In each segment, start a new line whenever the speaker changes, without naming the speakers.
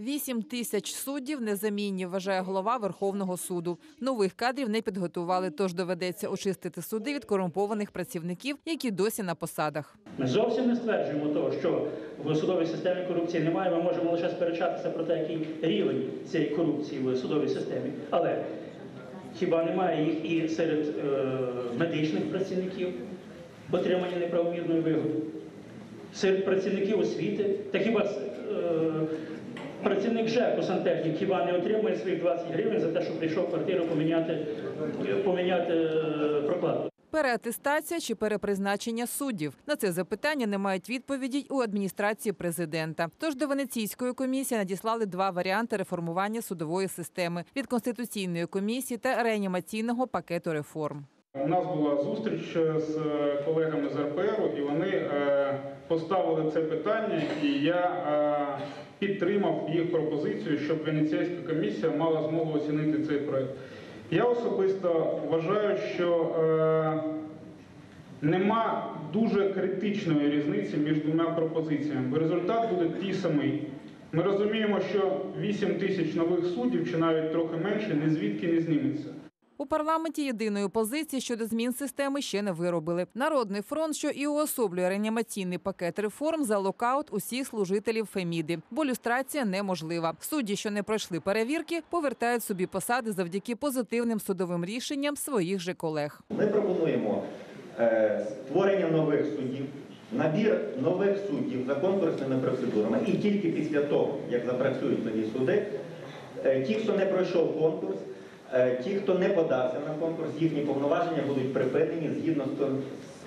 Вісім тисяч суддів незамінні, вважає голова Верховного суду. Нових кадрів не підготували, тож доведеться очистити суди від корумпованих працівників, які досі на посадах.
Ми зовсім не стверджуємо того, що в судовій системі корупції немає. Ми можемо лише сперечатися про те, який рівень цієї корупції в судовій системі. Але хіба немає їх і серед е, медичних працівників, отримання неправомірної вигоди, серед працівників освіти, та хіба е, працівник ЖЕКу сантехнік хіба не отримує своїх 20 гривень за те, що прийшов в квартиру поміняти, поміняти е, прокладку?
Переатестація чи перепризначення суддів на це запитання не мають відповіді у адміністрації президента. Тож до Венеційської комісії надіслали два варіанти реформування судової системи від конституційної комісії та реанімаційного пакету реформ.
У нас була зустріч з е, колегами з РПРу, і вони е, поставили це питання, і я е, підтримав їх пропозицію, щоб Венеційська комісія мала змогу оцінити цей проект. Я особисто вважаю, що е, нема дуже критичної різниці між двома пропозиціями, результат буде ті самий. Ми розуміємо, що 8 тисяч нових суддів, чи навіть трохи менше, ні звідки не зніметься.
У парламенті єдиної позиції щодо змін системи ще не виробили. Народний фронт, що і уособлює реанімаційний пакет реформ за локаут усіх служителів Феміди, бо люстрація неможлива. Судді, що не пройшли перевірки, повертають собі посади завдяки позитивним судовим рішенням своїх же колег.
Ми пропонуємо е, створення нових суддів, набір нових суддів за конкурсними процедурами. І тільки після того, як запрацюють нові суди, е, ті, хто не пройшов конкурс, ті, хто не подався на конкурс, їхні повноваження будуть припинені згідно з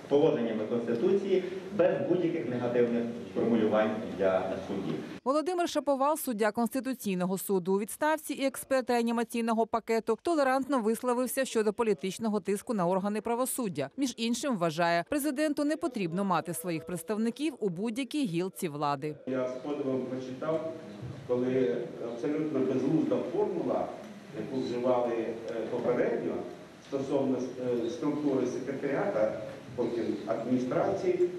з положеннями Конституції без будь-яких негативних формулювань для суддів.
Володимир Шаповал, суддя Конституційного суду у відставці і експерт реанімаційного пакету, толерантно висловився щодо політичного тиску на органи правосуддя. Між іншим, вважає, президенту не потрібно мати своїх представників у будь-якій гілці влади.
Я з подивом прочитав, коли абсолютно безглузда формула, яку е, попередньо стосовно е, структури секретаріата, потім адміністрації,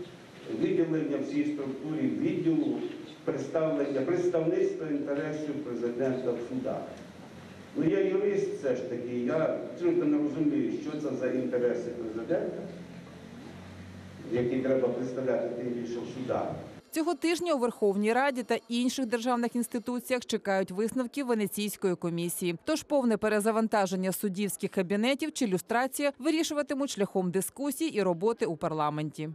виділення в цій структурі відділу представлення представництва інтересів президента в судах. Ну я юрист все ж таки, я абсолютно не розумію, що це за інтереси президента, які треба представляти тим більше в судах.
Цього тижня у Верховній Раді та інших державних інституціях чекають висновки Венеційської комісії. Тож повне перезавантаження суддівських кабінетів чи люстрація вирішуватимуть шляхом дискусій і роботи у парламенті.